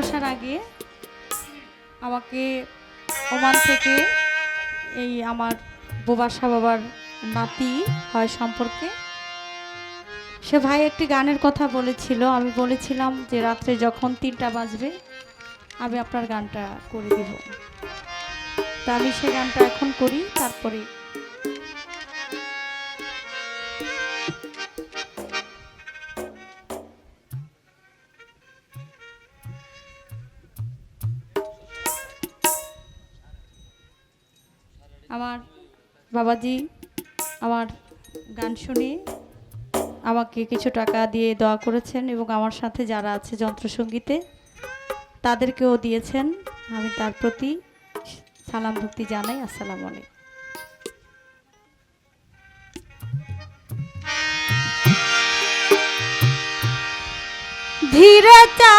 আসার আগে আমাকে ওমান থেকে এই আমার বোবাসা বাবার নাতি হয় সম্পর্কে। সে ভাই একটি গানের কথা বলেছিল। আমি বলেছিলাম যে রাত্রে যখন তিনটা বাজবে, আমি আপনার গানটা করে দিব। তা আমি সে গানটা এখন করি, তারপরে বাবাজি, আমার গান শুনে আমাকে কিছু টাকা দিয়ে দোয়া করেছেন এবং আমার সাথে যারা আছে যন্ত্রসঙ্গীতে, তাদেরকেও দিয়েছেন। আমি তার প্রতি সালাম ভক্তি জানাই। আসসালামু আলাইকুম। ধীরে চা